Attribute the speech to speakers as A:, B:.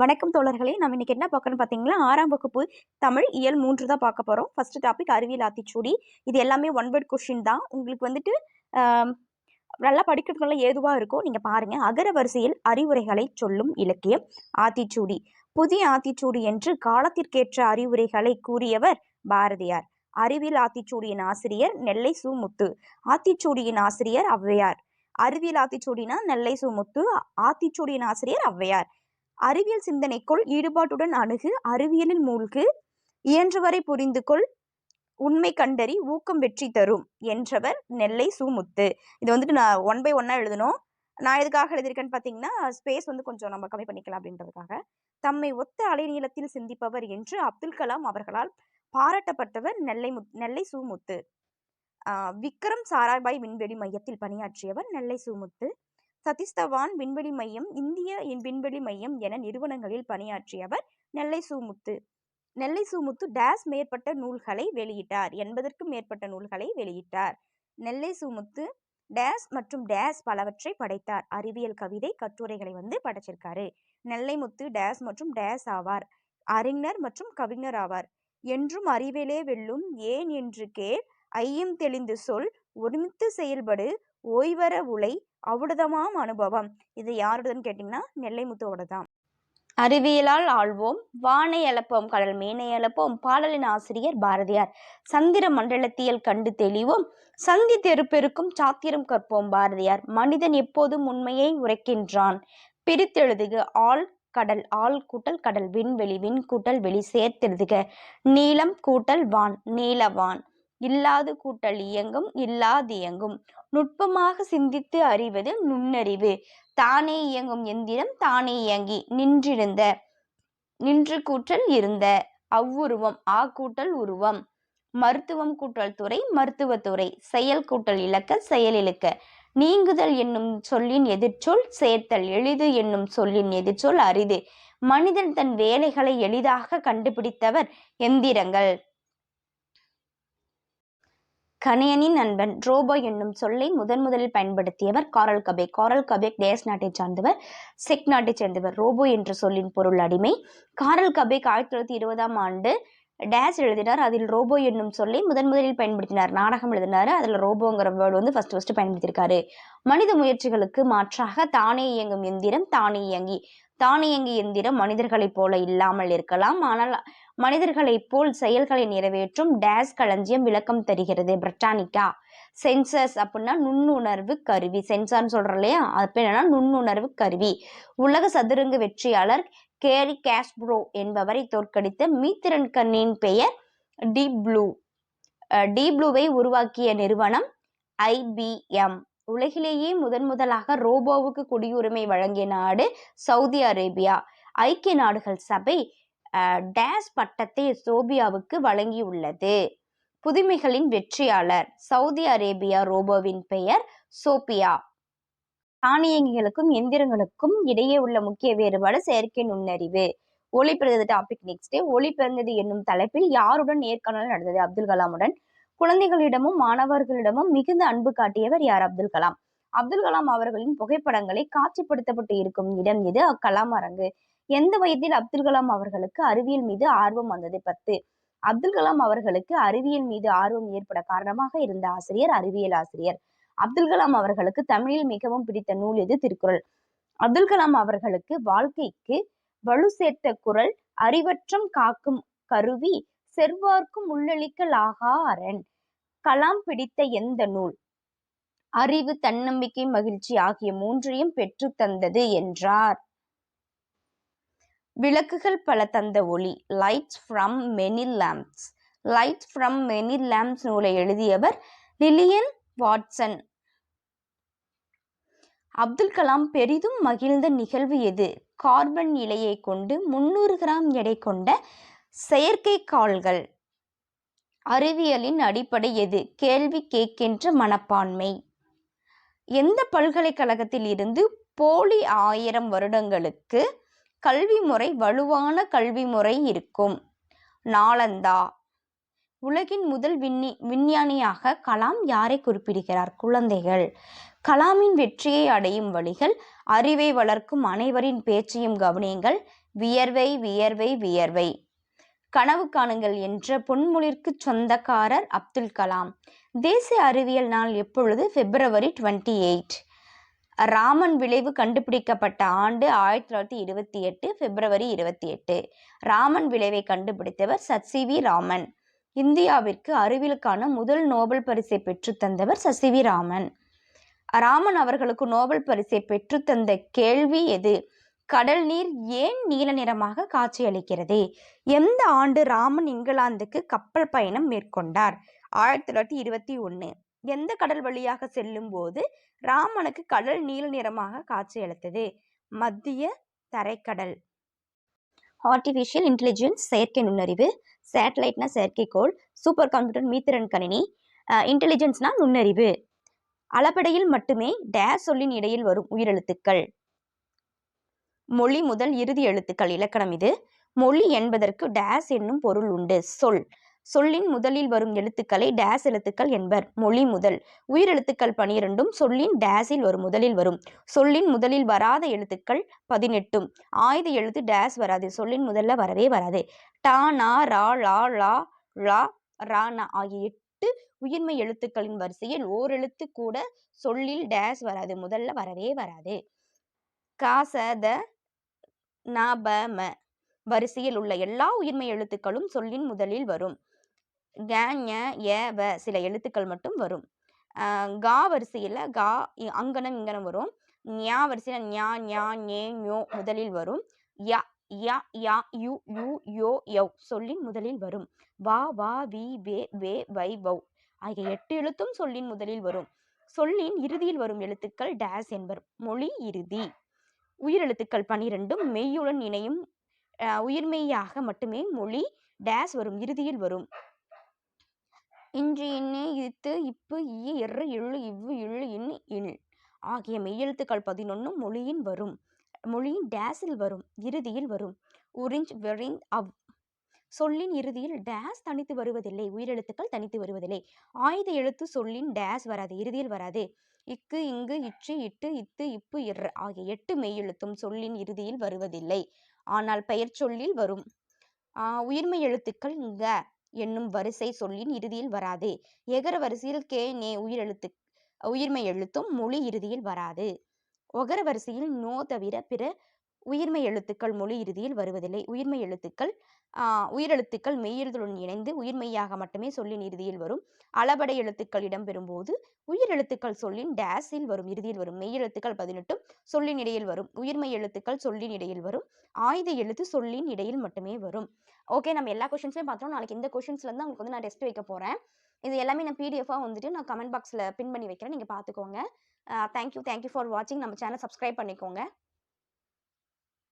A: வணக்கம் தோழர்களே. நம்ம இன்னைக்கு என்ன பார்க்கணும்னு பார்த்தீங்கன்னா ஆறாம் வகுப்பு தமிழ் இயல் மூன்று தான் பார்க்க போகிறோம் ஃபர்ஸ்ட் டாபிக் அறிவியல் ஆத்திச்சூடி. இது எல்லாமே ஒன் வேர்ட் கொஷின் தான். உங்களுக்கு வந்துட்டு நல்லா படிக்கிறதுக்குள்ள ஏதுவாக இருக்கும் நீங்கள் பாருங்கள் அகர வரிசையில் அறிவுரைகளை சொல்லும் இலக்கியம் ஆத்திச்சூடி. புதிய ஆத்திச்சூடி என்று காலத்திற்கேற்ற அறிவுரைகளை கூறியவர் பாரதியார். அறிவியல் ஆத்திச்சூடியின் ஆசிரியர் நெல்லை சு முத்து ஆத்திச்சூடியின் ஆசிரியர் ஔவையார். அறிவியல் ஆத்திச்சூடினா நெல்லை சுமுத்து ஆத்திச்சூடியின் ஆசிரியர் ஔவையார். அறிவியல் சிந்தனைக்குள் ஈடுபாட்டுடன் அணுகு அறிவியலில் மூழ்கு இயன்றவரை புரிந்து கொள் உண்மை கண்டறி ஊக்கம் வெற்றி தரும் என்றவர் நெல்லை சுமுத்து. இது வந்துட்டு நான் ஒன் பை ஒன்னாக எழுதணும். நான் எதுக்காக எழுதியிருக்கேன்னு பார்த்தீங்கன்னா ஸ்பேஸ் வந்து கொஞ்சம் நம்ம கம்மி பண்ணிக்கலாம் அப்படின்றதுக்காக. தம்மை ஒத்த அலைநீளத்தில் சிந்திப்பவர் என்று அப்துல் கலாம் அவர்களால் பாராட்டப்பட்டவர் நெல்லை முத் நெல்லை சுமுத்து. விக்ரம் சாராபாய் விண்வெளி மையத்தில் பணியாற்றியவர் நெல்லை சுமுத்து. சதீஷ் தவான் விண்வெளி மையம் இந்திய விண்வெளி மையம் என நிறுவனங்களில் பணியாற்றியவர் நெல்லை சுமுத்து நெல்லை சுமுத்து டேஸ் மேற்பட்ட நூல்களை வெளியிட்டார். எண்பதற்கும் மேற்பட்ட நூல்களை வெளியிட்டார். நெல்லை சுமுத்து டேஸ் மற்றும் டேஸ் பலவற்றை படைத்தார். அறிவியல் கவிதை கட்டுரைகளை வந்து படைச்சிருக்காரு. நெல்லை முத்து டேஸ் மற்றும் டேஸ் ஆவார். அறிஞர் மற்றும் கவிஞர் ஆவார். என்றும் அறிவிலே வெல்லும் ஏன் என்று கேள் ஐயம் தெளிந்து சொல் ஒருமித்து செயல்படு ஓய்வர உலை அவுடதமாம் அனுபவம் இது யாருடன் கேட்டிங்கன்னா நெல்லை முத்துவோட தான் அறிவியலால் ஆள்வோம் வானை அளப்போம் கடல் மேனை அளப்போம் பாடலின் ஆசிரியர் பாரதியார். சந்திர மண்டலத்தியல் கண்டு தெளிவோம் சந்தி தெருப்பெருக்கும் சாத்திரம் கற்போம் பாரதியார். மனிதன் எப்போதும் உண்மையை உரைக்கின்றான். பிரித்தெழுதுக ஆள் கடல் ஆள் கூட்டல் கடல் விண்வெளி விண் கூட்டல் வெளி சேர்த்தெழுதுக. நீளம் கூட்டல் வான் நீலவான் இல்லாது கூட்டல் இயங்கும் இல்லாதியங்கும் நுட்பமாக சிந்தித்து அறிவது நுண்ணறிவு. தானே இயங்கும் எந்திரம் தானே இயங்கி நின்றிருந்த நின்று கூட்டல் இருந்த. அவ்வுருவம் ஆ கூட்டல் உருவம். மருத்துவம் கூட்டல் துறை மருத்துவத்துறை செயல் கூட்டல் இலக்க செயல் இலக்க. நீங்குதல் என்னும் சொல்லின் எதிர்ச்சொல் சேர்த்தல் எளிது என்னும் சொல்லின் எதிர்ச்சொல் அரிது. மனிதன் தன் வேலைகளை எளிதாக கண்டுபிடித்தவர் எந்திரங்கள். கணியனின் நண்பன் ரோபோ என்னும் சொல்லை முதன் முதலில் பயன்படுத்தியவர் காரல் கபேக் காரல் கபேக் டேஸ் நாட்டைச் சார்ந்தவர் செக் நாட்டைச் சேர்ந்தவர். ரோபோ என்ற சொல்லின் பொருள் அடிமை. காரல் கபேக் ஆயிரத்தி தொள்ளாயிரத்தி இருபதாம் ஆண்டு டேஸ் எழுதினார். அதில் ரோபோ என்னும் சொல்லி முதன் முதலில் பயன்படுத்தினார். நாடகம் எழுதினார். அதில் ரோபோங்கிற வேர்டு வந்து ஃபர்ஸ்ட் ஃபர்ஸ்ட் பயன்படுத்தியிருக்காரு. மனித முயற்சிகளுக்கு மாற்றாக தானே இயங்கும் எந்திரம் தானே இயங்கி. தானியங்கி எந்திரம் மனிதர்களைப் போல இல்லாமல் இருக்கலாம். ஆனால் மனிதர்களைப் போல் செயல்களை நிறைவேற்றும் டேஸ் களஞ்சியம் விளக்கம் தருகிறது. பிரிட்டானிக்கா சென்சர்ஸ் அப்படின்னா நுண்ணுணர்வு கருவி. சென்சார்னு சொல்கிறோம் இல்லையா? அப்போ என்னன்னா நுண்ணுணர்வு கருவி. உலக சதுரங்க வெற்றியாளர் கேரி கேஸ்ப்ரோ என்பவரை தோற்கடித்த மீத்திரன் கண்ணின் பெயர் டி ப்ளூ டி ப்ளூவை உருவாக்கிய நிறுவனம் ஐபிஎம் உலகிலேயே முதன் முதலாக ரோபோவுக்கு குடியுரிமை வழங்கிய நாடு சவுதி அரேபியா ஐக்கிய நாடுகள் சபை டேஸ் பட்டத்தை சோபியாவுக்கு வழங்கியுள்ளது. புதுமைகளின் வெற்றியாளர் சவுதி அரேபியா ரோபோவின் பெயர் சோபியா தானியங்கிகளுக்கும் எந்திரங்களுக்கும் இடையே உள்ள முக்கிய வேறுபாடு செயற்கை நுண்ணறிவு. ஒளி பிறந்தது டாபிக் நெக்ஸ்ட் ஒளி பிறந்தது என்னும் தலைப்பில் யாருடன் நேர்காணல் நடந்தது? அப்துல் கலாமுடன். குழந்தைகளிடமும் மாணவர்களிடமும் மிகுந்த அன்பு காட்டியவர் யார்? அப்துல் கலாம். அப்துல் கலாம் அவர்களின் புகைப்படங்களை காட்சிப்படுத்தப்பட்டு இருக்கும் இடம் எது? அக்கலாம் அரங்கு. எந்த வயதில் அப்துல் கலாம் அவர்களுக்கு அறிவியல் மீது ஆர்வம் வந்தது? பத்து. அப்துல் கலாம் அவர்களுக்கு அறிவியல் மீது ஆர்வம் ஏற்பட காரணமாக இருந்த ஆசிரியர் அறிவியல் ஆசிரியர். அப்துல் கலாம் அவர்களுக்கு தமிழில் மிகவும் பிடித்த நூல் எது? திருக்குறள். அப்துல் கலாம் அவர்களுக்கு வாழ்க்கைக்கு வலு சேர்த்த குரல் அறிவற்றம் காக்கும் கருவி செவ்வார்க்கும் உள்ளளிக்கலாகா அரண் கலாம் பிடித்த எந்த நூல்? அறிவு தன்னம்பிக்கை மகிழ்ச்சி ஆகிய மூன்றையும் பெற்று தந்தது என்றார். விளக்குகள் பல தந்த ஒளி lights from many lamps lights from many lamps நூலை எழுதியவர் லிலியன் வாட்சன். அப்துல் கலாம் பெரிதும் மகிழ்ந்த நிகழ்வு எது? கார்பன் இலையை கொண்டு முன்னூறு கிராம் எடை கொண்ட செயற்கை கால்கள் அறிவியலின் அடிப்படை எது? கேள்வி கேட்கின்ற மனப்பான்மை. எந்த பல்கலைக்கழகத்தில் இருந்து போலி ஆயிரம் வருடங்களுக்கு கல்வி முறை வலுவான கல்வி முறை இருக்கும்? நாளந்தா உலகின் முதல் விண்ணி விஞ்ஞானியாக கலாம் யாரை குறிப்பிடுகிறார்? குழந்தைகள். கலாமின் வெற்றியை அடையும் வழிகள் அறிவை வளர்க்கும் அனைவரின் பேச்சையும் கவனியுங்கள். வியர்வை வியர்வை வியர்வை. கனவு காணுங்கள் என்ற பொன்மொழிற்கு சொந்தக்காரர் அப்துல் கலாம். தேசிய அறிவியல் நாள் எப்பொழுது? February twenty eight. ராமன் விளைவு கண்டுபிடிக்கப்பட்ட ஆண்டு ஆயிரத்தி தொள்ளாயிரத்தி இருபத்தி எட்டு பிப்ரவரி இருபத்தி எட்டு. ராமன் விளைவை கண்டுபிடித்தவர் சசிவி ராமன். இந்தியாவிற்கு அறிவியலுக்கான முதல் நோபல் பரிசை பெற்றுத்தந்தவர் சசிவி ராமன். ராமன் அவர்களுக்கு நோபல் பரிசை பெற்றுத்தந்த கேள்வி எது? கடல் நீர் ஏன் நீல நிறமாக காட்சியளிக்கிறது எந்த ஆண்டு ராமன் இங்கிலாந்துக்கு கப்பல் பயணம் மேற்கொண்டார்? ஆயிரத்தி தொள்ளாயிரத்தி இருபத்தி ஒன்று எந்த கடல் வழியாக செல்லும் போது ராமனுக்கு கடல் நீல நிறமாக காட்சியளித்தது மத்திய தரைக்கடல். ஆர்டிஃபிஷியல் இன்டெலிஜென்ஸ் செயற்கை நுண்ணறிவு சேட்டலைட்னா செயற்கைக்கோள் சூப்பர் கம்ப்யூட்டர் மீத்திறன் கணினி இன்டெலிஜென்ஸ்னா நுண்ணறிவு. அளபடையில் மட்டுமே டேஸ் சொல்லின் இடையில் வரும் உயிரெழுத்துக்கள். மொழி முதல் இறுதி எழுத்துக்கள் இலக்கணம் இது. மொழி என்பதற்கு டேஸ் என்னும் பொருள் உண்டு. சொல். சொல்லின் முதலில் வரும் எழுத்துக்களை டேஸ் எழுத்துக்கள் என்பர். மொழி முதல். உயிரெழுத்துக்கள் பனிரெண்டும் சொல்லின் டேஸில் வரும் முதலில் வரும். சொல்லின் முதலில் வராத எழுத்துக்கள் பதினெட்டும். ஆயுத எழுத்து டேஸ் வராது. சொல்லின் முதல்ல வரவே வராது. டா நா ரா லா லா லா ரா நா ஆகிய எட்டு உயிர்மை எழுத்துக்களின் வரிசையில் ஓரெழுத்து கூட சொல்லில் டேஸ் வராது. முதல்ல வரவே வராது. காச த ந ப ம வரிசையில் உள்ள எல்லா உயிர்மை எழுத்துக்களும் சொல்லின் முதலில் வரும். க ஞ ய வ சில எழுத்துக்கள் மட்டும் வரும். கா வரிசையில் கா அங்கனம் இங்கனம் வரும். ஞா வரிசையில் ஞா ஞா ஞே ஞோ முதலில் வரும். யா யா யா யு யூ யோ யவ் சொல்லின் முதலில் வரும். வா வா வி வே வே வை வௌ ஆகிய எட்டு எழுத்தும் சொல்லின் முதலில் வரும். சொல்லின் இறுதியில் வரும் எழுத்துக்கள் டேஸ் என்பர். மொழி இறுதி. உயிரெழுத்துக்கள் பனிரெண்டும் மெய்யுடன் இணையும் உயிர்மெய்யாக மட்டுமே மொழி டேஸ் வரும் இறுதியில் வரும். இன்று இன்னு இத்து இப்பு இ எரு இள்ளு இவ்வு இள்ளு இன் இல் ஆகிய மெய்யெழுத்துக்கள் பதினொன்றும் மொழியின் வரும். மொழியின் டேஸில் வரும் இறுதியில் வரும். உறிஞ்ச் வெறிஞ் அவ் சொல்லின் இறுதியில் டேஸ் தனித்து வருவதில்லை. உயிரெழுத்துக்கள் தனித்து வருவதில்லை. ஆயுத எழுத்து சொல்லின் டேஸ் வராது இறுதியில் வராது. இக்கு இங்கு இற்று இட்டு இத்து இப்பு இர் ஆகிய எட்டு மெய்யெழுத்தும் சொல்லின் இறுதியில் வருவதில்லை. ஆனால் பெயர் சொல்லில் வரும் உயிர்மை உயிர்மெய் எழுத்துக்கள் இங்க என்னும் வரிசை சொல்லின் இறுதியில் வராது. எகர வரிசையில் கே நே உயிரெழுத்து உயிர்மெய் எழுத்தும் மொழி இறுதியில் வராது. ஒகர வரிசையில் நோ தவிர பிற உயிர்மெய் எழுத்துக்கள் மொழி இறுதியில் வருவதில்லை. உயிர்மெய் எழுத்துக்கள் உயிரெழுத்துக்கள் மெய்யெழுத்துடன் இணைந்து உயிர்மெய்யாக மட்டுமே சொல்லின் இறுதியில் வரும். அளபடை எழுத்துக்கள் இடம்பெறும் போது உயிரெழுத்துக்கள் சொல்லின் டேஸில் வரும் இறுதியில் வரும். மெய்யெழுத்துக்கள் பதினெட்டும் சொல்லின் இடையில் வரும். உயிர்மெய் எழுத்துக்கள் சொல்லின் இடையில் வரும். ஆயுத எழுத்து சொல்லின் இடையில் மட்டுமே வரும். ஓகே நம்ம எல்லா கொஷின்ஸையும் பார்த்தோம் நாளைக்கு இந்த கொஷின்ஸ்லேருந்து உங்களுக்கு வந்து நான் டெஸ்ட் வைக்க போகிறேன் இது எல்லாமே நான் பிடிஎஃபாக வந்துட்டு நான் கமெண்ட் பாக்ஸில் பின் பண்ணி வைக்கிறேன். நீங்கள் பார்த்துக்கோங்க. தேங்க்யூ தேங்க்யூ ஃபார் வாட்சிங் நம்ம சேனல் சப்ஸ்கிரைப் பண்ணிக்கோங்க.